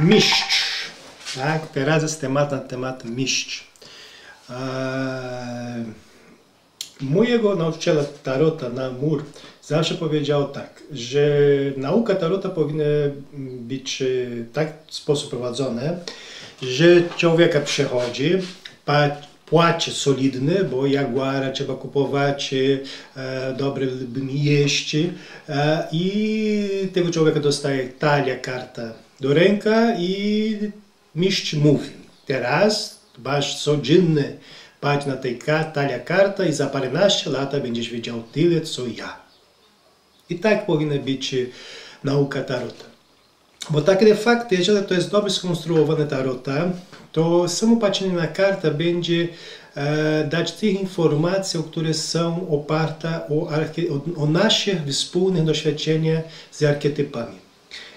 mistrz. Tak? Teraz jest temat na temat mistrz. Eee, mojego nauczyciela Tarota na mur zawsze powiedział tak, że nauka Tarota powinna być w tak sposób prowadzona, że człowieka przychodzi, płaci solidny, bo jaguara trzeba kupować, e, dobre jeść e, i tego człowieka dostaje talia karta do ręka i mistrz mówi, teraz masz codzienny patrz na tej talia karta i za paręnaście lat będziesz wiedział tyle, co ja. I tak powinna być nauka tarota. Bo tak de facto, jeżeli to jest dobrze skonstruowane tarota, to samo patrzenie na kartę będzie e, dać tych informacji, które są oparte o, o, naszych wspólnych doświadczeniach z archetypami.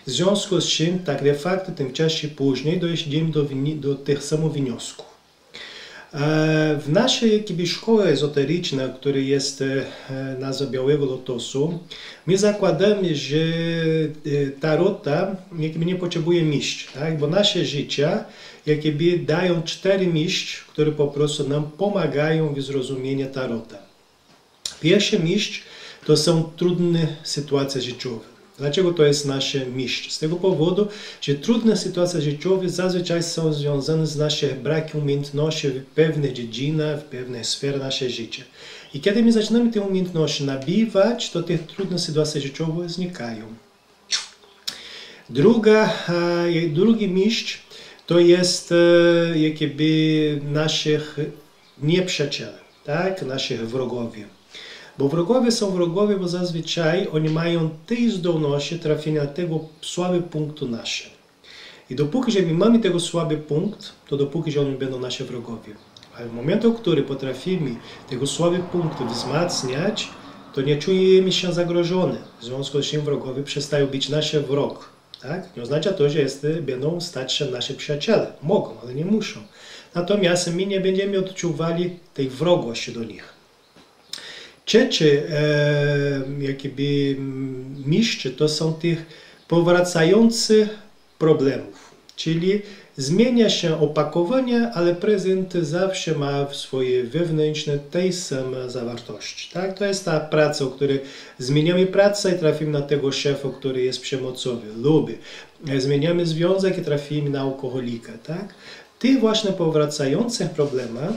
W związku z czym, tak de facto, tym czasie później dojdziemy do, do tych samych wniosków. W naszej szkoły ezoterycznej, która jest nazwa Białego Lotosu, my zakładamy, że tarota jakby nie potrzebuje mistrz, tak? bo nasze życie jakby dają cztery mistrz, które po prostu nam pomagają w zrozumieniu tarota. Pierwszy mistrz to są trudne sytuacje życiowe. Dlaczego to jest nasz mistrz? Z tego powodu, że trudne sytuacje życiowe zazwyczaj są związane z naszym brakiem umiejętności w pewnych dziedzinach, w pewnych sferach naszego życia. I kiedy my zaczynamy te umiejętności nabywać, to te trudne sytuacje życiowe znikają. Druga, drugi mistrz to jest jakby naszych nieprzyjacieli, tak? naszych wrogowie. Bo wrogowie są wrogowie, bo zazwyczaj oni mają tej zdolności trafienia tego słaby punktu nasze. I dopóki, że my mamy tego słaby punkt, to dopóki, że oni będą nasi wrogowie. Ale w momencie, w którym potrafimy tego słaby punktu wzmacniać, to nie czujemy się zagrożone. W związku z czym wrogowie przestają być nasz wrog. Tak? Nie oznacza to, że jest, będą stać się nasi przyjaciele. Mogą, ale nie muszą. Natomiast my nie będziemy odczuwali tej wrogości do nich. Trzecie e, jakby mistrz to są tych powracających problemów, czyli zmienia się opakowanie, ale prezent zawsze ma w swoje wewnętrzne tej same zawartości. Tak? To jest ta praca, o której zmieniamy pracę i trafimy na tego szefa, który jest przemocowy, lubi. Zmieniamy związek i trafimy na alkoholika. Tak? Tych właśnie powracających problemach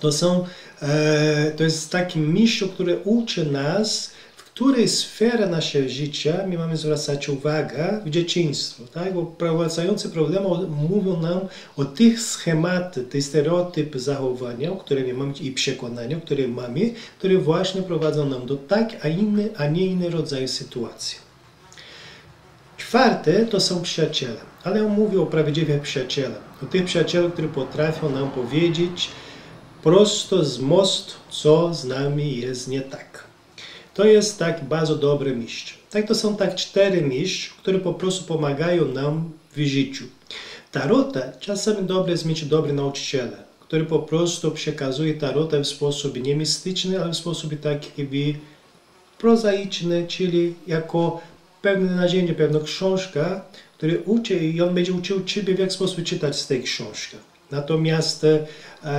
to są, e, to jest taki mistrz, który uczy nas, w której sferze naszego życia my mamy zwracać uwagę w dzieciństwie. Tak? Bo prowadzający problemy mówią nam o tych schematach, tych stereotypy zachowania, które my mamy i przekonania, które mamy, które właśnie prowadzą nam do tak, a, inny, a nie inny rodzaju sytuacji. Czwarte to są przyjaciele, ale on mówi o prawdziwych przyjacielach. O tych przyjacielach, którzy potrafią nam powiedzieć, prosto z mostu, co z nami jest nie tak. To jest tak bardzo dobry mistrz. Tak to są tak cztery mistrz, które po prostu pomagają nam w życiu. Tarota czasami dobre jest mieć dobry nauczyciela, który po prostu przekazuje tarotę w sposób nie mistyczny, ale w sposób taki prozaiczny, czyli jako pewne narzędzie, pewna książka, który uczy i on będzie uczył Ciebie w jak sposób czytać z tej książki. Natomiast e,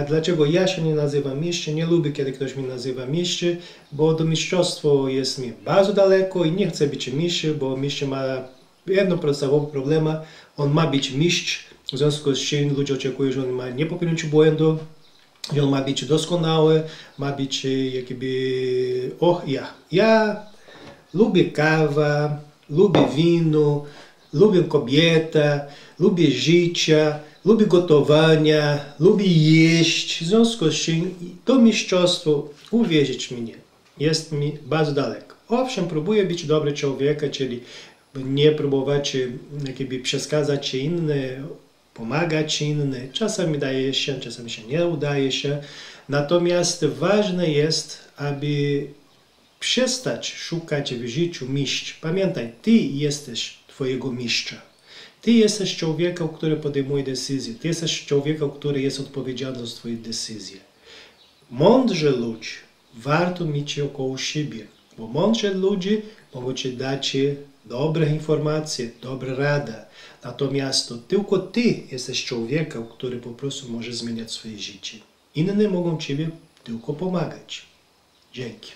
dlaczego ja się nie nazywam mistrz? Nie lubię, kiedy ktoś mnie nazywa mistrz, bo do mistrzostwa jest mi bardzo daleko i nie chcę być mistrzem, bo mistrz ma jedno podstawowe problema. On ma być mistrz, w związku z czym ludzie oczekują, że on ma nie popełnić błędu, że on ma być doskonały, ma być jakby, och ja. Ja lubię kawę, lubię wino, lubię kobietę, lubię życie, lubi gotowania, lubi jeść. W związku z czym to mistrzostwo, uwierzyć mnie, jest mi bardzo daleko. Owszem, próbuję być dobry człowieka, czyli nie próbować jakby przeszkadzać innym, pomagać innym. Czasami daje się, czasami się nie udaje się. Natomiast ważne jest, aby przestać szukać w życiu mistrz. Pamiętaj, ty jesteś twojego mistrza. Ty jesteś człowiekiem, który podejmuje decyzje. Ty jesteś człowiekiem, który jest odpowiedzialny za swoje decyzje. Mądrzy ludzie warto mieć około siebie, bo mądrzy ludzie mogą ci dać dobre informacje, dobra rada. Natomiast to tylko ty jesteś człowiekiem, który po prostu może zmieniać swoje życie. Inne mogą ciebie tylko pomagać. Dzięki.